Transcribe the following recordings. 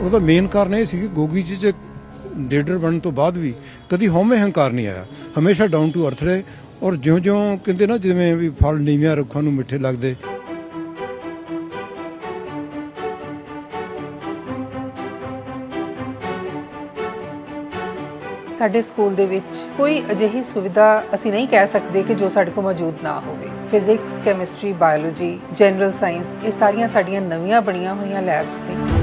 ਉਹਦਾ ਮੇਨ ਕਾਰਨ ਇਹ ਸੀ ਕਿ ਗੋਗੀ ਜੀ ਚ ਲੀਡਰ ਬਣਨ ਤੋਂ ਬਾਅਦ ਵੀ ਕਦੀ ਹਉਮੈ ਹੰਕਾਰ ਨਹੀਂ ਆਇਆ। ਹਮੇਸ਼ਾ ਡਾਊਨ ਟੂ ਅਰਥ ਰਹੇ ਔਰ ਜਿਉਂ-ਜਿਉਂ ਕਹਿੰਦੇ ਨਾ ਜਿਵੇਂ ਵੀ ਫਲ ਨੀਵਿਆਂ ਰੁੱਖਾਂ ਨੂੰ ਮਿੱਠੇ ਲੱਗਦੇ। ਸਾਡੇ ਸਕੂਲ ਦੇ ਵਿੱਚ ਕੋਈ ਅਜਿਹੀ ਸੁਵਿਧਾ ਅਸੀਂ ਨਹੀਂ ਕਹਿ ਸਕਦੇ ਕਿ ਜੋ ਸਾਡੇ ਕੋਲ ਮੌਜੂਦ ਨਾ ਹੋਵੇ। Physics chemistry biology general science ਇਹ ਸਾਰੀਆਂ ਸਾਡੀਆਂ ਨਵੀਆਂ ਬਣੀਆਂ ਹੋਈਆਂ ਲੈਬਸ ਨੇ।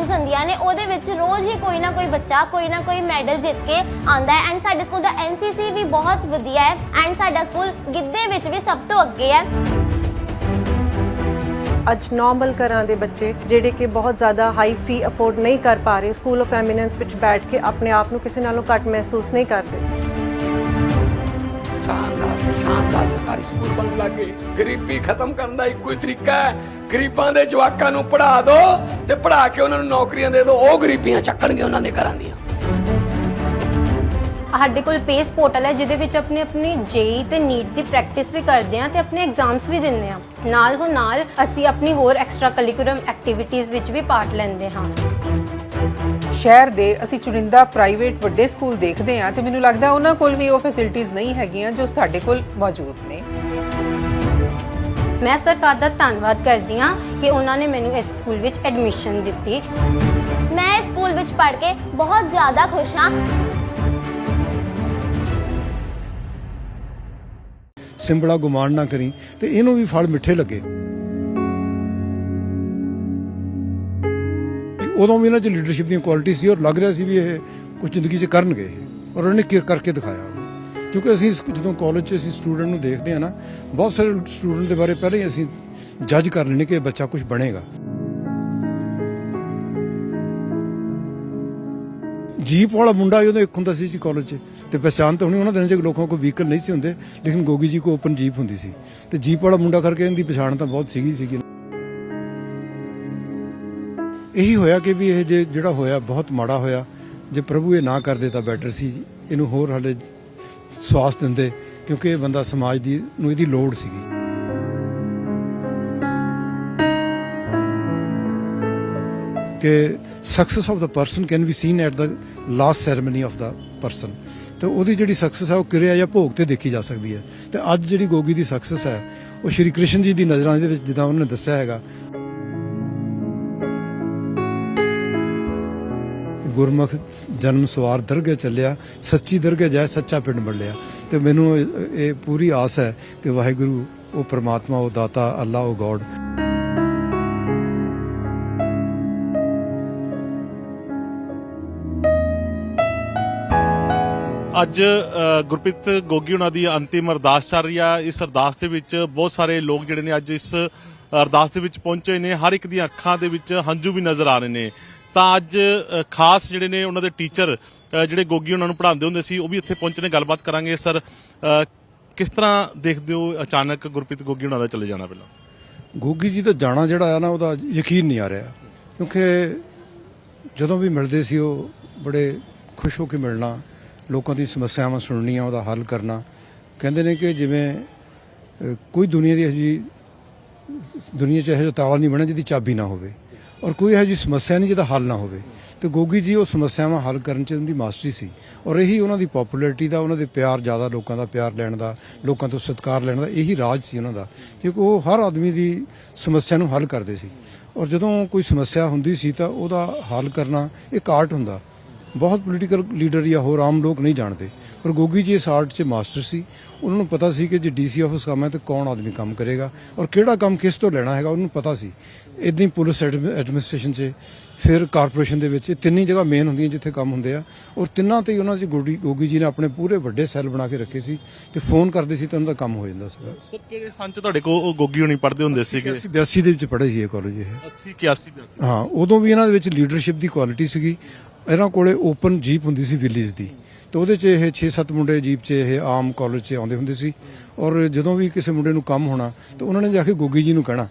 ਗੇਮਸ ਹੁੰਦੀਆਂ ਨੇ, ਉਹਦੇ ਵਿੱਚ ਰੋਜ਼ ਹੀ ਕੋਈ ਨਾ ਕੋਈ ਬੱਚਾ, ਕੋਈ ਨਾ ਕੋਈ ਮੈਡਲ ਜਿੱਤ ਕੇ ਆਂਦਾ ਹੈ। ਐਂਡ ਸਾਡੇ ਸਕੂਲ ਦਾ ਐਨਸੀਸੀ ਵੀ ਬਹੁਤ ਵਧੀਆ ਹੈ ਐਂਡ ਸਾਡਾ ਸਕੂਲ ਗਿੱਧੇ ਵਿੱਚ ਵੀ ਸਭ ਤੋਂ ਅੱਗੇ ਹੈ। ਅੱਜ ਨਾਰਮਲ ਘਰਾਂ ਦੇ ਬੱਚੇ, ਜਿਹੜੇ ਕਿ ਬਹੁਤ ਜ਼ਿਆਦਾ ਹਾਈ ਫੀ ਅਫੋਰਡ ਨਹੀਂ ਕਰ ਪਾ ਰਹੇ ਸਕੂਲ ਆਫ ਐਮੀਨੈਂਸ ਵਿੱਚ ਬੈਠ ਕੇ ਆਪਣੇ ਆਪ ਨੂੰ ਕਿਸੇ ਨਾਲੋਂ ਘੱਟ ਮਹਿਸੂਸ ਨਹੀਂ ਕਰਦੇ। ਸ਼ਾਨਦਾਰ ਸਰਕਾਰੀ ਸਕੂਲ ਬਣ ਲੱਗੇ ਗਰੀਬੀ ਖਤਮ ਕਰਨ ਦਾ ਇੱਕੋ ਹੀ ਤਰੀਕਾ ਹੈ। ਗਰੀਬਾਂ ਦੇ ਜਵਾਕਾਂ ਨੂੰ ਪੜ੍ਹਾ ਦਿਓ ਤੇ ਪੜ੍ਹਾ ਕੇ ਉਹਨਾਂ ਨੂੰ ਨੌਕਰੀਆਂ ਦੇ ਦਿਓ। ਉਹ ਗਰੀਬੀਆਂ ਚੱਕਣਗੇ ਉਹਨਾਂ ਦੇ ਘਰਾਂ ਦੀਆਂ। ਸਾਡੇ ਕੋਲ ਪੇਸ ਪੋਰਟਲ ਹੈ ਜਿਹਦੇ ਵਿੱਚ ਆਪਣੀ ਆਪਣੀ ਜੇਈ ਤੇ ਨੀਟ ਦੀ ਪ੍ਰੈਕਟਿਸ ਵੀ ਕਰਦੇ ਹਾਂ ਤੇ ਆਪਣੇ ਐਗਜ਼ਾਮਸ ਵੀ ਦਿੰਦੇ ਹਾਂ। ਨਾਲ ਹੋ ਨਾਲ ਅਸੀਂ ਆਪਣੀ ਹੋਰ ਐਕਸਟਰਾ ਕਰਿਕੂਲਮ ਐਕਟੀਵਿਟੀਜ਼ ਵਿੱਚ ਵੀ ਪਾਰਟ ਲੈਂਦੇ ਹਾਂ। ਸ਼ਹਿਰ ਦੇ ਅਸੀਂ ਚੁਣਿੰਦਾ ਪ੍ਰਾਈਵੇਟ ਵੱਡੇ ਸਕੂਲ ਦੇਖਦੇ ਹਾਂ ਤੇ ਮੈਨੂੰ ਲੱਗਦਾ ਉਹਨਾਂ ਕੋਲ ਵੀ ਉਹ ਫੈਸਿਲਿਟੀਆਂ ਨਹੀਂ ਹੈਗੀਆਂ ਜੋ ਸਾਡੇ ਕੋਲ ਮੌਜੂਦ ਨੇ। ਮੈਂ ਸਰਕਾਰ ਦਾ ਧੰਨਵਾਦ ਕਰਦੀ ਹਾਂ ਕਿ ਉਹਨਾਂ ਨੇ ਮੈਨੂੰ ਇਸ ਸਕੂਲ ਵਿੱਚ ਐਡਮਿਸ਼ਨ ਦਿੱਤੀ। ਮੈਂ ਇਸ ਸਕੂਲ ਵਿੱਚ ਪੜ੍ਹ ਕੇ ਬਹੁਤ ਜ਼ਿਆਦਾ ਖੁਸ਼ ਹਾਂ। ਸਿੰਬਲਾ ਗੁਮਾਨ ਨਾ ਕਰੀ ਤੇ ਇਹਨੂੰ ਵੀ ਫਲ ਮਿੱਠੇ ਲੱਗੇ। ਉਦੋਂ ਵੀ ਇਹਨਾਂ 'ਚ ਲੀਡਰਸ਼ਿਪ ਦੀਆਂ ਕੁਆਲਿਟੀ ਸੀ ਔਰ ਲੱਗ ਰਿਹਾ ਸੀ ਵੀ ਇਹ ਕੁਝ ਜ਼ਿੰਦਗੀ 'ਚ ਕਰਨਗੇ ਇਹ। ਔਰ ਉਹਨੇ ਕੀ- ਕਰਕੇ ਦਿਖਾਇਆ ਕਿਉਂਕਿ ਅਸੀਂ ਜਦੋਂ ਕਾਲਜ 'ਚ ਅਸੀਂ ਸਟੂਡੈਂਟ ਨੂੰ ਦੇਖਦੇ ਆ ਨਾ, ਬਹੁਤ ਸਾਰੇ ਸਟੂਡੈਂਟ ਦੇ ਬਾਰੇ ਪਹਿਲਾਂ ਹੀ ਅਸੀਂ ਜੱਜ ਕਰ ਲੈਂਦੇ ਕਿ ਇਹ ਬੱਚਾ ਕੁਝ ਬਣੇਗਾ। ਜੀਪ ਵਾਲਾ ਮੁੰਡਾ ਜਦੋਂ ਇੱਕ ਹੁੰਦਾ ਸੀ ਜੀ ਕਾਲਜ 'ਚ ਤੇ ਪਛਾਣ ਤਾਂ ਹੁਣੀ, ਉਹਨਾਂ ਦਿਨਾਂ 'ਚ ਲੋਕਾਂ ਕੋਲ ਵਹੀਕਲ ਨਹੀਂ ਸੀ ਹੁੰਦੇ, ਲੇਕਿਨ ਗੋਗੀ ਜੀ ਕੋ ਓਪਨ ਜੀਪ ਹੁੰਦੀ ਸੀ। ਤੇ ਜੀਪ ਵਾਲਾ ਮੁੰਡਾ ਕਰਕੇ ਇਹਦੀ ਪਛਾਣ ਤਾਂ ਬਹੁਤ ਸੀਗੀ ਸੀਗੀ। ਇਹੀ ਹੋਇਆ ਕਿ ਵੀ ਇਹ ਜੇ ਜਿਹੜਾ ਹੋਇਆ, ਬਹੁਤ ਮਾੜਾ ਹੋਇਆ। ਜੇ ਪ੍ਰਭੂ ਇਹ ਨਾ ਕਰਦੇ ਤਾਂ ਬੈਟਰ ਸੀ ਇਹਨੂੰ ਹੋਰ ਹਲੇ ਸਵਾਸ ਦਿੰਦੇ, ਕਿਉਂਕਿ ਇਹ ਬੰਦਾ ਸਮਾਜ ਦੀ, ਨੂੰ ਇਹਦੀ ਲੋੜ ਸੀਗੀ। ਕਿ success of the person can be seen at the last ceremony of the person ਤੇ ਉਹਦੀ ਜਿਹੜੀ ਸਕਸੈਸ ਹੈ, ਉਹ ਕਿਰਿਆ ਜਾਂ ਭੋਗ ਤੇ ਦੇਖੀ ਜਾ ਸਕਦੀ ਹੈ। ਤੇ ਅੱਜ ਜਿਹੜੀ ਗੋਗੀ ਦੀ ਸਕਸੈਸ ਹੈ, ਉਹ ਸ਼੍ਰੀ ਕ੍ਰਿਸ਼ਨ ਜੀ ਦੀ ਨਜ਼ਰਾਂ ਦੇ ਵਿੱਚ ਜਿੱਦਾਂ ਉਹਨਾਂ ਨੇ ਦੱਸਿਆ ਹੈਗਾ। ਗੁਰਮੁਖ ਜਨਮ ਸਵਾਰ ਦਰਗਹਿ ਚੱਲਿਆ, ਸੱਚੀ ਦਰਗਹਿ ਜਾਏ, ਸੱਚਾ ਪਿੰਡ ਮਿਲਿਆ ਤੇ ਮੈਨੂੰ ਇਹ ਇਹ ਪੂਰੀ ਆਸ ਹੈ ਕਿ ਵਾਹਿਗੁਰੂ, ਉਹ ਪ੍ਰਮਾਤਮਾ, ਉਹ ਦਾਤਾ, ਅੱਲਾ, ਉਹ ਗੋਡ ਅੱਜ ਗੁਰਪ੍ਰੀਤ ਗੋਗੀ ਉਹਨਾਂ ਦੀ ਅੰਤਿਮ ਅਰਦਾਸ ਚੱਲ ਰਹੀ ਆ। ਇਸ ਅਰਦਾਸ ਦੇ ਵਿੱਚ ਬਹੁਤ ਸਾਰੇ ਲੋਕ ਜਿਹੜੇ ਨੇ ਅੱਜ ਇਸ ਅਰਦਾਸ ਦੇ ਵਿੱਚ ਪਹੁੰਚੇ ਨੇ। ਹਰ ਇੱਕ ਦੀਆਂ ਅੱਖਾਂ ਦੇ ਵਿੱਚ ਹੰਝੂ ਵੀ ਨਜ਼ਰ ਆ ਰਹੇ ਨੇ। ਤਾਂ ਅੱਜ ਖਾਸ ਜਿਹੜੇ ਨੇ ਉਹਨਾਂ ਦੇ ਟੀਚਰ ਜਿਹੜੇ ਗੋਗੀ ਉਹਨਾਂ ਨੂੰ ਪੜ੍ਹਾਉਂਦੇ ਹੁੰਦੇ ਸੀ, ਉਹ ਵੀ ਇੱਥੇ ਪਹੁੰਚੇ ਨੇ। ਗੱਲਬਾਤ ਕਰਾਂਗੇ। ਸਰ ਕਿਸ ਤਰ੍ਹਾਂ ਦੇਖਦੇ ਹੋ ਅਚਾਨਕ ਗੁਰਪ੍ਰੀਤ ਗੋਗੀ ਉਹਨਾਂ ਦਾ ਚਲੇ ਜਾਣਾ ਪਹਿਲਾਂ? ਗੋਗੀ ਜੀ ਦਾ ਜਾਣਾ ਜਿਹੜਾ ਆ ਨਾ, ਉਹਦਾ ਯਕੀਨ ਨਹੀਂ ਆ ਰਿਹਾ। ਕਿਉਂਕਿ ਜਦੋਂ ਵੀ ਮਿਲਦੇ ਸੀ ਉਹ ਬੜੇ ਖੁਸ਼ ਹੋ ਕੇ ਮਿਲਣਾ। ਲੋਕਾਂ ਦੀ ਸਮੱਸਿਆਵਾਂ ਸੁਣਨੀਆਂ, ਉਹਦਾ ਹੱਲ ਕਰਨਾ। ਕਹਿੰਦੇ ਨੇ ਕਿ ਜਿਵੇਂ ਕੋਈ ਦੁਨੀਆ ਦੀ ਅਜੀ ਦੁਨੀਆ 'ਚ ਇਹੋ ਜਿਹਾ ਤਾਲਾ ਨਹੀਂ ਬਣਿਆ ਜਿਹਦੀ ਚਾਬੀ ਨਾ ਹੋਵੇ ਔਰ ਕੋਈ ਇਹੋ ਜਿਹੀ ਸਮੱਸਿਆ ਨਹੀਂ ਜਿਹਦਾ ਹੱਲ ਨਾ ਹੋਵੇ। ਤੇ ਗੋਗੀ ਜੀ, ਉਹ ਸਮੱਸਿਆਵਾਂ ਹੱਲ ਕਰਨ 'ਚ ਉਹਦੀ ਮਾਸਟਰੀ ਸੀ ਔਰ ਇਹੀ ਉਹਨਾਂ ਦੀ ਪਪੂਲੈਰਿਟੀ ਦਾ, ਉਹਨਾਂ ਦੇ ਪਿਆਰ ਜ਼ਿਆਦਾ, ਲੋਕਾਂ ਦਾ ਪਿਆਰ ਲੈਣ ਦਾ, ਲੋਕਾਂ ਤੋਂ ਸਤਿਕਾਰ ਲੈਣ ਦਾ, ਇਹੀ ਰਾਜ ਸੀ ਉਹਨਾਂ ਦਾ। ਕਿਉਂਕਿ ਉਹ ਹਰ ਆਦਮੀ ਦੀ ਸਮੱਸਿਆ ਨੂੰ ਹੱਲ ਕਰਦੇ ਸੀ। ਔਰ ਜਦੋਂ ਕੋਈ ਸਮੱਸਿਆ ਹੁੰਦੀ ਸੀ ਤਾਂ ਉਹਦਾ ਹੱਲ ਕਰਨਾ ਇੱਕ ਆਰਟ ਹੁੰਦਾ। ਬਹੁਤ ਪੋਲੀਟੀਕਲ ਲੀਡਰ ਜਾਂ ਹੋਰ ਆਮ ਲੋਕ ਨਹੀਂ ਜਾਣਦੇ। ਪਰ ਗੋਗੀ ਜੀ ਇਸ ਆਰਟ 'ਚ ਮਾਸਟਰ ਸੀ। ਉਹਨਾਂ ਨੂੰ ਪਤਾ ਸੀ ਕਿ ਜੇ ਡੀਸੀ ਆਫਿਸ ਕੰਮ ਹੈ ਤਾਂ ਕੌਣ ਆਦਮੀ ਕੰਮ ਕਰੇਗਾ ਔਰ ਕਿਹੜਾ ਕੰਮ ਕਿਸ ਤੋਂ ਲੈਣਾ ਹੈਗਾ ਉਹਨੂੰ ਪਤਾ ਸੀ। ਇਦਾਂ ਹੀ ਪੁਲਿਸ ਐਡਮਿਨਿਸਟ੍ਰੇਸ਼ਨ 'ਚ ਫਿਰ ਕਾਰਪੋਰੇਸ਼ਨ ਦੇ ਵਿੱਚ ਇਹ ਤਿੰਨ ਜਗ੍ਹਾ ਮੇਨ ਹੁੰਦੀਆਂ ਜਿੱਥੇ ਕੰਮ ਹੁੰਦੇ ਆ। ਔਰ ਤਿੰਨਾਂ ਤੇ ਹੀ ਉਹਨਾਂ 'ਚ ਗੋਗੀ ਗੋਗੀ ਜੀ ਨੇ ਆਪਣੇ ਪੂਰੇ ਵੱਡੇ ਸੈੱਲ ਬਣਾ ਕੇ ਰੱਖੇ ਸੀ ਤੇ ਫੋਨ ਕਰਦੇ ਸੀ ਤਾਂ ਉਹਨਾਂ ਦਾ ਕੰਮ ਹੋ ਜਾਂਦਾ ਸੀਗਾ। ਸਰ ਕਿਹੜੇ ਸੰਚ ਤੁਹਾਡੇ ਕੋਲ ਉਹ ਗੋਗੀ ਹੋਣੀ ਪੜ੍ਹਦੇ ਹੁੰਦੇ ਸੀਗੇ? 82 ਦੇ ਵਿੱਚ ਪੜ੍ਹੇ ਸੀ ਇਹ ਕਾਲਜ ਇਹ। 80 81 82 ਹਾਂ ਉਦੋਂ ਵੀ ਇਹਨਾਂ ਦੇ ਵਿੱਚ ਲੀਡਰਸ਼ਿਪ ਦੀ ਕੁਆਲਿਟੀ ਸੀਗੀ। ਇਹਨਾਂ ਕੋਲੇ ਓਪਨ ਜੀਪ ਹੁੰਦੀ ਸੀ ਵਿਲੀਜ਼ ਦੀ। ਤੇ ਉਹਦੇ 'ਚ ਇਹ 6-7 ਮੁੰਡੇ ਜੀਪ 'ਚ ਇਹ ਆਮ ਕਾਲਜ 'ਚ ਆਉਂਦੇ ਹੁੰਦੇ ਸੀ। ਔਰ ਜਦੋਂ ਵੀ ਕਿਸੇ ਮੁੰਡੇ ਨੂੰ ਕੰਮ ਹੋਣਾ, ਤਾਂ ਉਹਨਾਂ ਨੇ ਜਾ ਕੇ ਗੋਗੀ ਜੀ ਨੂੰ ਕਹਿਣਾ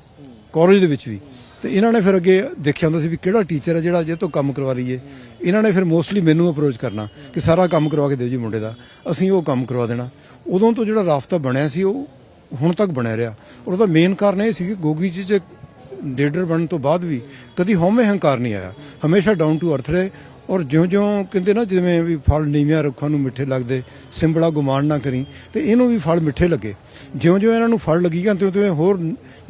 ਕਾਲਜ ਦੇ ਵਿੱਚ ਵੀ। ਤੇ ਇਹਨਾਂ ਨੇ ਫਿਰ ਅੱਗੇ ਦੇਖਿਆ ਹੁੰਦਾ ਸੀ ਵੀ ਕਿਹੜਾ ਟੀਚਰ ਹੈ ਜਿਹੜਾ ਜੇ ਤੋਂ ਕੰਮ ਕਰਵਾ ਲਈਏ। ਇਹਨਾਂ ਨੇ ਫਿਰ ਮੋਸਟਲੀ ਮੈਨੂੰ ਅਪਰੋਚ ਕਰਨਾ ਕਿ ਸਾਰਾ ਕੰਮ ਕਰਵਾ ਕੇ ਦਿਓ ਜੀ ਮੁੰਡੇ ਦਾ, ਅਸੀਂ ਉਹ ਕੰਮ ਕਰਵਾ ਦੇਣਾ। ਉਦੋਂ ਤੋਂ ਜਿਹੜਾ ਰਾਫਤਾ ਬਣਿਆ ਸੀ, ਉਹ ਹੁਣ ਤੱਕ ਬਣਿਆ ਰਿਹਾ। ਔਰ ਉਹਦਾ ਮੇਨ ਕਾਰਨ ਇਹ ਸੀ ਕਿ ਗੋਗੀ ਜੀ 'ਚ ਲੀਡਰ ਬਣਨ ਤੋਂ ਬਾਅਦ ਵੀ ਕਦੀ ਹਉਮੈ ਹੰਕਾਰ ਨਹੀਂ ਆਇਆ। ਹਮੇਸ਼ਾ ਡਾਊਨ ਟੂ ਅਰਥ ਰਹੇ ਔਰ ਜਿਉਂ-ਜਿਉਂ ਕਹਿੰਦੇ ਨਾ ਜਿਵੇਂ ਵੀ ਫਲ ਨੀਵਿਆਂ ਰੁੱਖਾਂ ਨੂੰ ਮਿੱਠੇ ਲੱਗਦੇ ਸਿੰਬੜਾ ਗੁਮਾਨ ਨਾ ਕਰੀ ਤੇ ਇਹਨੂੰ ਵੀ ਫਲ ਮਿੱਠੇ ਲੱਗੇ। ਜਿਉਂ-ਜਿਉਂ ਇਹਨਾਂ ਨੂੰ ਫਲ ਲੱਗੀ ਗਏ ਤਿਉਂ-ਤਿਉਂ ਹੋਰ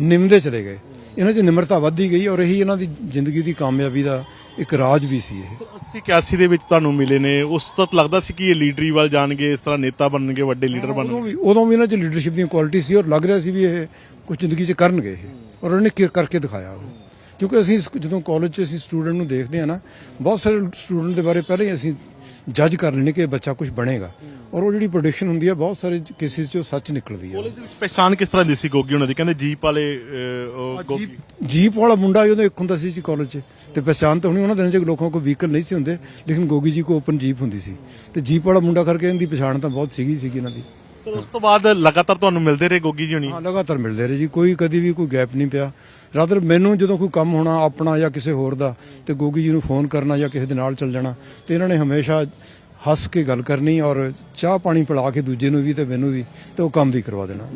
ਨਿਮਦੇ ਚਲੇ ਗਏ। ਇਹਨਾਂ 'ਚ ਨਿਮਰਤਾ ਵੱਧਦੀ ਗਈ ਔਰ ਇਹੀ ਇਹਨਾਂ ਦੀ ਜ਼ਿੰਦਗੀ ਦੀ ਕਾਮਯਾਬੀ ਦਾ ਇੱਕ ਰਾਜ ਵੀ ਸੀ ਇਹ। 80 81 ਦੇ ਵਿੱਚ ਤੁਹਾਨੂੰ ਮਿਲੇ ਨੇ। ਉਸ ਤੋਂ ਲੱਗਦਾ ਸੀ ਕਿ ਇਹ ਲੀਡਰੀ ਵੱਲ ਜਾਣਗੇ ਇਸ ਤਰ੍ਹਾਂ ਨੇਤਾ ਬਣਨਗੇ ਵੱਡੇ ਲੀਡਰ ਉਦੋਂ ਬਣਨਗੇ। ਵੀ ਉਦੋਂ ਵੀ ਇਹਨਾਂ 'ਚ ਲੀਡਰਸ਼ਿਪ ਦੀਆਂ ਕੁਆਲਿਟੀ ਸੀ ਔਰ ਲੱਗ ਰਿਹਾ ਸੀ ਵੀ ਇਹ ਕੁਝ ਜ਼ਿੰਦਗੀ 'ਚ ਕਰਨਗੇ ਇਹ। ਔਰ ਉਹਨੇ ਕਰਕੇ ਦਿਖਾਇਆ ਉਹ। ਕਿਉਂਕਿ ਅਸੀਂ ਜਦੋਂ ਕਾਲਜ 'ਚ ਅਸੀਂ ਸਟੂਡੈਂਟ ਨੂੰ ਦੇਖਦੇ ਆ ਨਾ ਬਹੁਤ ਸਾਰੇ ਸਟੂਡੈਂਟ ਦੇ ਬਾਰੇ ਪਹਿਲਾਂ ਹੀ ਅਸੀਂ ਜੱਜ ਕਰ ਲੈਣੇ ਕਿ ਇਹ ਬੱਚਾ ਕੁਝ ਬਣੇਗਾ। ਔਰ ਉਹ ਜਿਹੜੀ ਪ੍ਰੋਡਕਸ਼ਨ ਹੁੰਦੀ ਹੈ ਬਹੁਤ ਸਾਰੇ ਕੇਸਿਸ 'ਚ ਉਹ ਸੱਚ ਨਿਕਲਦੀ ਹੈ। ਕਾਲਜ ਦੇ ਵਿੱਚ ਪਛਾਣ ਕਿਸ ਤਰ੍ਹਾਂ ਦੀ ਸੀ ਗੋਗੀ ਉਹਨਾਂ ਦੀ? ਕਹਿੰਦੇ ਜੀਪ ਵਾਲੇ ਅਹ, ਉਹ ਗੋਗੀ ਜੀਪ ਜੀਪ ਵਾਲਾ ਮੁੰਡਾ ਹੀ ਉਹਦਾ ਇੱਕ ਹੁੰਦਾ ਸੀ ਜੀ ਕਾਲਜ 'ਚ। ਤੇ ਪਛਾਣ ਤਾਂ ਹੁਣੀ ਉਹਨਾਂ ਦਿਨਾਂ 'ਚ ਲੋਕਾਂ ਕੋਲ ਵਹੀਕਲ ਨਹੀਂ ਸੀ ਹੁੰਦੇ ਲੇਕਿਨ ਗੋਗੀ ਜੀ ਕੋ ਓਪਨ ਜੀਪ ਹੁੰਦੀ ਸੀ। ਤੇ ਜੀਪ ਵਾਲਾ ਮੁੰਡਾ ਕਰਕੇ ਇਹਦੀ ਪਛਾਣ ਤਾਂ ਬਹੁਤ ਸੀਗੀ ਸੀਗੀ ਇਹਨਾਂ ਦੀ। ਉਸ ਤੋਂ ਬਾਅਦ ਲਗਾਤਾਰ ਤੁਹਾਨੂੰ ਮਿਲਦੇ ਰਹੇ ਗੋਗੀ ਜੀ ਹੋਣੀ? ਹਾਂ ਲਗਾਤਾਰ ਮਿਲਦੇ ਰਹੇ ਜੀ। ਕੋਈ ਕਦੀ ਵੀ ਕੋਈ ਗੈਪ ਨਹੀਂ ਪਿਆ। ਰਾਦਰ ਮੈਨੂੰ ਜਦੋਂ ਕੋਈ ਕੰਮ ਹੋਣਾ ਆਪਣਾ ਜਾਂ ਕਿਸੇ ਹੋਰ ਦਾ ਤੇ ਗੋਗੀ ਜੀ ਨੂੰ ਫੋਨ ਕਰਨਾ ਜਾਂ ਕਿਸੇ ਦੇ ਨਾਲ ਚੱਲ ਜਾਣਾ ਤੇ ਇਹਨਾਂ ਨੇ ਹਮੇਸ਼ਾ ਹੱਸ ਕੇ ਗੱਲ ਕਰਨੀ ਔਰ ਚਾਹ ਪਾਣੀ ਪਿਲਾ ਕੇ ਦੂਜੇ ਨੂੰ ਵੀ ਤੇ ਮੈਨੂੰ ਵੀ ਤੇ ਉਹ ਕੰਮ ਵੀ ਕਰਵਾ ਦੇਣਾ।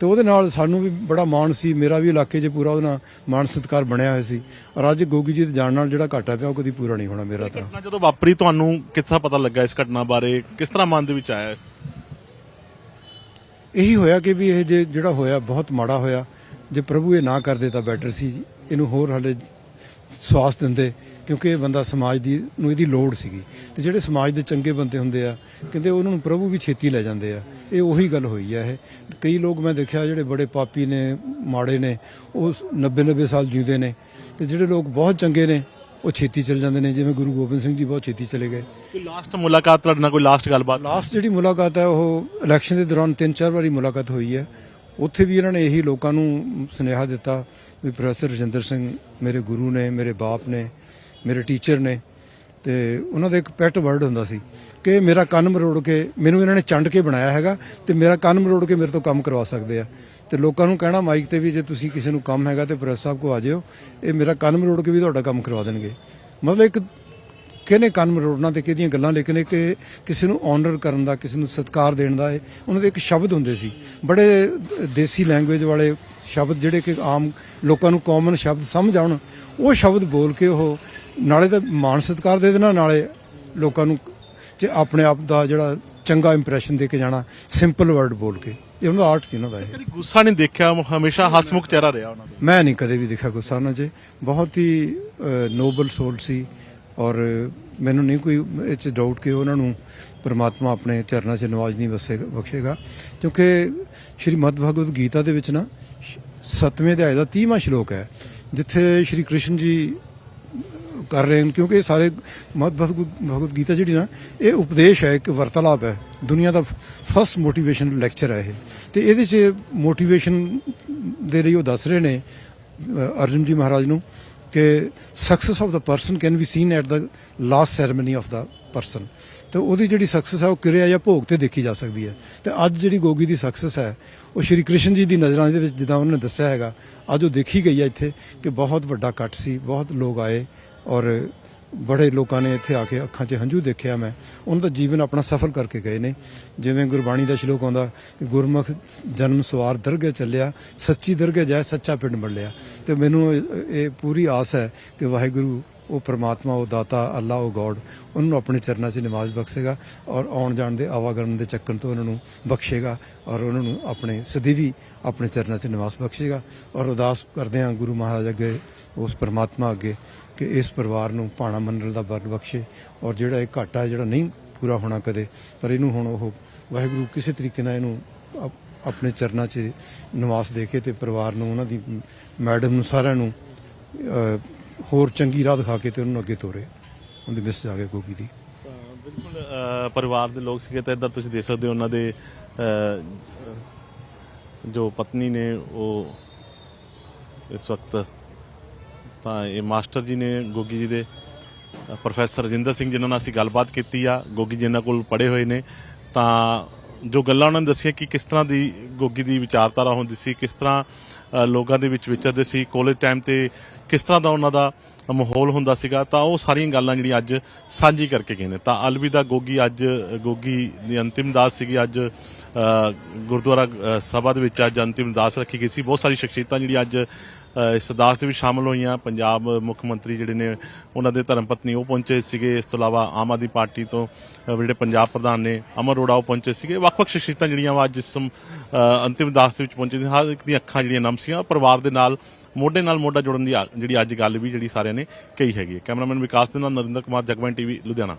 ਤੇ ਉਹਦੇ ਨਾਲ ਸਾਨੂੰ ਵੀ ਬੜਾ ਮਾਣ ਸੀ ਮੇਰਾ ਵੀ ਇਲਾਕੇ 'ਚ ਪੂਰਾ ਉਹਦੇ ਨਾਲ ਮਾਣ ਸਤਿਕਾਰ ਬਣਿਆ ਹੋਇਆ ਸੀ। ਔਰ ਅੱਜ ਗੋਗੀ ਜੀ ਦੇ ਜਾਣ ਨਾਲ ਜਿਹੜਾ ਘਾਟਾ ਪਿਆ ਉਹ ਕਦੀ ਪੂਰਾ ਨਹੀਂ ਹੋਣਾ ਮੇਰਾ ਤਾਂ। ਘਟਨਾ ਜਦੋਂ ਵਾਪਰੀ ਤੁਹਾਨੂੰ ਤਰ੍ਹਾਂ ਪਤਾ ਲੱਗਾ ਇਸ ਘਟਨਾ ਬਾਰੇ? ਕਿਸ ਤਰ੍ਹਾਂ ਮਨ ਦੇ ਵਿੱਚ ਆਇਆ ਇਹੀ ਹੋਇਆ ਕਿ ਵੀ ਇਹ ਜੇ ਜਿਹੜਾ ਹੋਇਆ, ਬਹੁਤ ਮਾੜਾ ਹੋਇਆ। ਜੇ ਪ੍ਰਭੂ ਇਹ ਨਾ ਕਰਦੇ ਤਾਂ ਬੈਟਰ ਸੀ ਇਹਨੂੰ ਹੋਰ ਹਲੇ ਸਵਾਸ ਦਿੰਦੇ, ਕਿਉਂਕਿ ਇਹ ਬੰਦਾ ਸਮਾਜ ਦੀ, ਨੂੰ ਇਹਦੀ ਲੋੜ ਸੀਗੀ। ਤੇ ਜਿਹੜੇ ਸਮਾਜ ਦੇ ਚੰਗੇ ਬੰਦੇ ਹੁੰਦੇ ਆ, ਕਹਿੰਦੇ ਉਹਨਾਂ ਨੂੰ ਪ੍ਰਭੂ ਵੀ ਛੇਤੀ ਲੈ ਜਾਂਦੇ ਆ। ਇਹ ਉਹੀ ਗੱਲ ਹੋਈ ਆ ਇਹ। ਕਈ ਲੋਕ ਮੈਂ ਦੇਖਿਆ ਜਿਹੜੇ ਬੜੇ ਪਾਪੀ ਨੇ, ਮਾੜੇ ਨੇ, ਉਹ 90 90 ਸਾਲ ਜਿਉਂਦੇ ਨੇ। ਤੇ ਜਿਹੜੇ ਲੋਕ ਬਹੁਤ ਚੰਗੇ ਨੇ ਉਹ ਛੇਤੀ ਚਲੇ ਜਾਂਦੇ ਨੇ ਜਿਵੇਂ ਗੁਰੂ ਗੋਬਿੰਦ ਸਿੰਘ ਜੀ ਬਹੁਤ ਛੇਤੀ ਚਲੇ ਗਏ। ਕੋਈ ਲਾਸਟ ਮੁਲਾਕਾਤ ਤੁਹਾਡੇ ਨਾਲ ਕੋਈ ਲਾਸਟ ਗੱਲਬਾਤ? ਲਾਸਟ ਜਿਹੜੀ ਮੁਲਾਕਾਤ ਹੈ ਉਹ ਇਲੈਕਸ਼ਨ ਦੇ ਦੌਰਾਨ ਤਿੰਨ ਚਾਰ ਵਾਰੀ ਮੁਲਾਕਾਤ ਹੋਈ ਹੈ। ਉੱਥੇ ਵੀ ਇਹਨਾਂ ਨੇ ਇਹੀ ਲੋਕਾਂ ਨੂੰ ਸੁਨੇਹਾ ਦਿੱਤਾ ਵੀ ਪ੍ਰੋਫੈਸਰ ਰਜਿੰਦਰ ਸਿੰਘ ਮੇਰੇ ਗੁਰੂ ਨੇ ਮੇਰੇ ਬਾਪ ਨੇ ਮੇਰੇ ਟੀਚਰ ਨੇ। ਤੇ ਉਹਨਾਂ ਦਾ ਇੱਕ ਪੈਟ ਵਰਡ ਹੁੰਦਾ ਸੀ ਕਿ ਮੇਰਾ ਕੰਨ ਮਰੋੜ ਕੇ ਮੈਨੂੰ ਇਹਨਾਂ ਨੇ ਚੰਡ ਕੇ ਬਣਾਇਆ ਹੈਗਾ ਤੇ ਮੇਰਾ ਕੰਨ ਮਰੋੜ ਕੇ ਮੇਰੇ ਤੋਂ ਕੰਮ ਕਰਵਾ ਸਕਦੇ ਆ। ਤੇ ਲੋਕਾਂ ਨੂੰ ਕਹਿਣਾ ਮਾਈਕ ਤੇ ਵੀ ਜੇ ਤੁਸੀਂ ਕਿਸੇ ਨੂੰ ਕੰਮ ਹੈਗਾ ਤੇ ਪ੍ਰੈਸ ਸਾਹਿਬ ਕੋ ਆ ਜਿਓ। ਇਹ ਮੇਰਾ ਕੰਨ ਮਰੋੜ ਕੇ ਵੀ ਤੁਹਾਡਾ ਕੰਮ ਕਰਵਾ ਦੇਣਗੇ। ਮਤਲਬ ਇੱਕ ਕਿਹਨੇ ਕੰਨ ਮਰੋੜਨਾ ਤੇ ਕਿਹਦੀਆਂ ਗੱਲਾਂ ਲੇਕਿਨ ਇੱਕ ਕਿਸੇ ਨੂੰ ਆਨਰ ਕਰਨ ਦਾ, ਕਿਸੇ ਨੂੰ ਸਤਿਕਾਰ ਦੇਣ ਦਾ, ਇਹ ਉਹਨਾਂ ਦੇ ਇੱਕ ਸ਼ਬਦ ਹੁੰਦੇ ਸੀ। ਬੜੇ ਦੇਸੀ ਲੈਂਗੁਏਜ ਵਾਲੇ ਸ਼ਬਦ ਜਿਹੜੇ ਕਿ ਆਮ ਲੋਕਾਂ ਨੂੰ ਕਾਮਨ ਸ਼ਬਦ ਸਮਝ ਆਉਣ, ਉਹ ਸ਼ਬਦ ਬੋਲ ਕੇ ਉਹ ਨਾਲੇ ਤਾਂ ਮਾਣ ਸਤਿਕਾਰ ਦੇ ਦੇਣਾ, ਨਾਲੇ ਲੋਕਾਂ ਨੂੰ ਜੇ ਆਪਣੇ ਆਪ ਦਾ ਜਿਹੜਾ ਚੰਗਾ ਇੰਪ੍ਰੈਸ਼ਨ ਦੇ ਕੇ ਜਾਣਾ ਸਿੰਪਲ ਵਰਡ ਬੋਲ ਕੇ। ਇਹ ਉਹਨਾਂ ਦਾ ਆਰਟ ਸੀ ਉਹਨਾਂ ਦਾ ਇਹ। ਕਦੀ ਗੁੱਸਾ ਨਹੀਂ ਦੇਖਿਆ? ਹਮੇਸ਼ਾ ਹਸਮੁਖ ਚਿਹਰਾ ਰਿਹਾ ਉਹਨਾਂ ਦਾ। ਮੈਂ ਨਹੀਂ ਕਦੇ ਵੀ ਦੇਖਿਆ ਗੁੱਸਾ ਉਹਨਾਂ 'ਚ। ਬਹੁਤ ਹੀ ਨੋਬਲ ਸੋਲ ਸੀ ਔਰ ਮੈਨੂੰ ਨਹੀਂ ਕੋਈ ਇਹ 'ਚ ਡਾਊਟ ਕਿ ਉਹਨਾਂ ਨੂੰ ਪ੍ਰਮਾਤਮਾ ਆਪਣੇ ਚਰਨਾਂ 'ਚ ਨਵਾਜ਼ ਨਹੀਂ ਵਸੇਗਾ ਬਖਸ਼ੇਗਾ। ਕਿਉਂਕਿ ਸ਼੍ਰੀ ਮਦ ਭਗਵਦ ਗੀਤਾ ਦੇ ਵਿੱਚ ਨਾ 7ਵੇਂ ਅਧਿਆਇ ਦਾ 30ਵਾਂ ਸ਼ਲੋਕ ਹੈ ਜਿੱਥੇ ਸ਼੍ਰੀ ਕ੍ਰਿਸ਼ਨ ਜੀ ਕਰ ਰਹੇ ਹਨ ਕਿਉਂਕਿ ਇਹ ਸਾਰੇ ਮਦ ਭਗਵਦ ਗੀਤਾ ਜਿਹੜੀ ਨਾ ਇਹ ਉਪਦੇਸ਼ ਹੈ ਇੱਕ ਵਰਤਾਲਾਪ ਹੈ। ਦੁਨੀਆ ਦਾ ਫਸਟ ਮੋਟੀਵੇਸ਼ਨ ਲੈਕਚਰ ਹੈ ਇਹ। ਤੇ ਇਹਦੇ 'ਚ ਮੋਟੀਵੇਸ਼ਨ ਦੇ ਲਈ ਉਹ ਦੱਸ ਰਹੇ ਨੇ ਅ, ਅਰਜੁਨ ਜੀ ਮਹਾਰਾਜ ਨੂੰ ਕਿ success of the person can be seen at the last ceremony of the person ਤੇ ਉਹਦੀ ਜਿਹੜੀ ਸਕਸੈਸ ਹੈ ਉਹ ਕਿਰਿਆ ਜਾਂ ਭੋਗ ਤੇ ਦੇਖੀ ਜਾ ਸਕਦੀ ਹੈ। ਤੇ ਅੱਜ ਜਿਹੜੀ ਗੋਗੀ ਦੀ ਸਕਸੈਸ ਹੈ ਉਹ ਸ਼੍ਰੀ ਕ੍ਰਿਸ਼ਨ ਜੀ ਦੀ ਨਜ਼ਰਾਂ ਦੇ ਵਿੱਚ ਜਿੱਦਾਂ ਉਹਨਾਂ ਨੇ ਦੱਸਿਆ ਹੈਗਾ ਅੱਜ ਉਹ ਦੇਖੀ ਗਈ ਹੈ ਇੱਥੇ ਕਿ ਬਹੁਤ ਵੱਡਾ ਇਕੱਠ ਸੀ ਬਹੁਤ ਲੋਕ ਆਏ ਔਰ ਬੜੇ ਲੋਕਾਂ ਨੇ ਇੱਥੇ ਆ ਕੇ ਅੱਖਾਂ 'ਚ ਹੰਝੂ ਦੇਖਿਆ ਮੈਂ। ਉਹਨਾਂ ਦਾ ਜੀਵਨ ਆਪਣਾ ਸਫਲ ਕਰਕੇ ਗਏ ਨੇ। ਜਿਵੇਂ ਗੁਰਬਾਣੀ ਦਾ ਸ਼ਲੋਕ ਆਉਂਦਾ ਕਿ ਗੁਰਮੁਖ ਜਨਮ ਸਵਾਰ ਦਰਗਹਿ ਚੱਲਿਆ, ਸੱਚੀ ਦਰਗਹਿ ਜਾਏ, ਸੱਚਾ ਪਿੰਡ ਮਿਲਿਆ ਤੇ ਮੈਨੂੰ ਇਹ ਪੂਰੀ ਆਸ ਹੈ ਕਿ ਵਾਹਿਗੁਰੂ, ਉਹ ਪ੍ਰਮਾਤਮਾ, ਉਹ ਦਾਤਾ ਅੱਲਾ ਉਹ ਗੋਡ, ਉਹਨੂੰ ਆਪਣੇ ਚਰਨਾਂ 'ਚ ਨਿਵਾਜ਼ ਬਖਸ਼ੇਗਾ ਔਰ ਆਉਣ ਜਾਣ ਦੇ ਆਵਾਗਮਨ ਦੇ ਚੱਕਰ ਤੋਂ ਉਹਨਾਂ ਨੂੰ ਬਖਸ਼ੇਗਾ ਔਰ ਉਹਨਾਂ ਨੂੰ ਆਪਣੇ ਸਦੀਵੀ ਆਪਣੇ ਚਰਨਾਂ 'ਚ ਨਿਵਾਸ ਬਖਸ਼ੇਗਾ। ਔਰ ਅਰਦਾਸ ਕਰਦੇ ਹਾਂ ਗੁਰੂ ਮਹਾਰਾਜ ਅੱਗੇ, ਉਸ ਪ੍ਰਮਾਤਮਾ ਅੱਗੇ ਕਿ ਇਸ ਪਰਿਵਾਰ ਨੂੰ ਭਾਣਾ ਮੰਡਲ ਦਾ ਬਰ ਬਖਸ਼ੇ ਔਰ ਜਿਹੜਾ ਇਹ ਘਾਟਾ ਜਿਹੜਾ ਨਹੀਂ ਪੂਰਾ ਹੋਣਾ ਕਦੇ, ਪਰ ਇਹਨੂੰ ਹੁਣ ਉਹ ਵਾਹਿਗੁਰੂ ਕਿਸੇ ਤਰੀਕੇ ਨਾਲ ਇਹਨੂੰ ਆਪ- ਆਪਣੇ ਚਰਨਾਂ 'ਚ ਨਿਵਾਸ ਦੇ ਕੇ ਤੇ ਪਰਿਵਾਰ ਨੂੰ ਉਹਨਾਂ ਦੀ ਮੈਡਮ ਨੂੰ ਸਾਰਿਆਂ ਨੂੰ ਹੋਰ ਚੰਗੀ ਰਾਹ ਦਿਖਾ ਕੇ ਤੇ ਉਹਨਾਂ ਨੂੰ ਅੱਗੇ ਤੋਰੇ। ਉਹਦੀ ਮਿਸ ਜਾ ਕੇ ਗੋਗੀ ਦੀ। ਬਿਲਕੁਲ ਪਰਿਵਾਰ ਦੇ ਲੋਕ ਸੀਗੇ ਤਾਂ ਇੱਧਰ ਤੁਸੀਂ ਦੇਖ ਸਕਦੇ ਹੋ ਉਹਨਾਂ ਦੇ ਜੋ ਪਤਨੀ ਨੇ ਉਹ ਇਸ ਵਕਤ ਤਾਂ ਇਹ ਮਾਸਟਰ ਜੀ ਨੇ, ਗੋਗੀ ਜੀ ਦੇ ਪ੍ਰੋਫੈਸਰ ਰਜਿੰਦਰ ਸਿੰਘ ਜਿਨ੍ਹਾਂ ਨਾਲ ਅਸੀਂ ਗੱਲਬਾਤ ਕੀਤੀ ਆ, ਗੋਗੀ ਜੀ ਇਹਨਾਂ ਕੋਲ ਪੜ੍ਹੇ ਹੋਏ ਨੇ, ਤਾਂ ਜੋ ਗੱਲਾਂ ਉਹਨਾਂ ਨੇ ਦੱਸੀਆਂ ਕਿ ਕਿਸ ਤਰ੍ਹਾਂ ਦੀ ਗੋਗੀ ਦੀ ਵਿਚਾਰਧਾਰਾ ਹੁੰਦੀ ਸੀ, ਕਿਸ ਤਰ੍ਹਾਂ ਲੋਕਾਂ ਦੇ ਵਿੱਚ ਵਿਚਰਦੇ ਸੀ ਕਾਲਜ ਟਾਈਮ ਤੇ ਕਿਸ ਤਰ੍ਹਾਂ ਦਾ ਉਹਨਾਂ ਦਾ ਮਾਹੌਲ ਹੁੰਦਾ ਸੀਗਾ, ਤਾਂ ਉਹ ਸਾਰੀਆਂ ਗੱਲਾਂ ਜਿਹੜੀਆਂ ਅੱਜ ਸਾਂਝੀ ਕਰਕੇ ਗਏ ਨੇ। ਤਾਂ ਅਲਵਿਦਾ ਗੋਗੀ ਅੱਜ, ਗੋਗੀ ਦੀ ਅੰਤਿਮ ਦਾਸ ਸੀਗੀ, ਅੱਜ ਗੁਰਦੁਆਰਾ ਸਭਾ ਦੇ ਵਿੱਚ ਅੱਜ ਅੰਤਿਮ ਦਾਸ ਰੱਖੀ ਗਈ ਸੀ। ਬਹੁਤ ਸਾਰੀ ਸ਼ਖਸੀਅਤਾਂ ਜਿਹੜੀਆਂ ਅੱਜ ਇਸ ਅਰਦਾਸ ਦੇ ਵਿੱਚ ਸ਼ਾਮਲ ਹੋਈਆਂ। ਪੰਜਾਬ ਮੁੱਖ ਮੰਤਰੀ ਜਿਹੜੇ ਨੇ, ਉਹਨਾਂ ਦੇ ਧਰਮ ਪਤਨੀ ਉਹ ਪਹੁੰਚੇ ਸੀਗੇ। ਇਸ ਤੋਂ ਇਲਾਵਾ ਆਮ ਆਦਮੀ ਪਾਰਟੀ ਤੋਂ ਜਿਹੜੇ ਪੰਜਾਬ ਪ੍ਰਧਾਨ ਨੇ, ਅਮਰ ਅਰੋੜਾ ਉਹ ਪਹੁੰਚੇ ਸੀਗੇ। ਵੱਖ-ਵੱਖ ਸ਼ਖਸੀਅਤਾਂ ਜਿਹੜੀਆਂ ਵਾ ਅੱਜ ਇਸ ਸਮ- ਅੰਤਿਮ ਅਰਦਾਸ ਦੇ ਵਿੱਚ ਪਹੁੰਚੇ ਹਰ ਇੱਕ ਦੀਆਂ ਅੱਖਾਂ ਜਿਹੜੀਆਂ ਨਮ ਸੀਗੀਆਂ। ਪਰਿਵਾਰ ਦੇ ਨਾਲ, ਮੋਢੇ ਨਾਲ ਮੋਢਾ ਜੋੜਨ ਦੀ ਆ- ਜਿਹੜੀ ਅੱਜ ਗੱਲ ਵੀ ਜਿਹੜੀ ਸਾਰਿਆਂ ਨੇ ਕਹੀ ਹੈਗੀ ਕੈਮਰਾਮੈਨ ਵਿਕਾਸ ਦੇ ਨਾਲ ਨਰਿੰਦਰ ਕੁਮਾਰ ਜਗਵੰਤ ਟੀਵੀ, ਲੁਧਿਆਣਾ।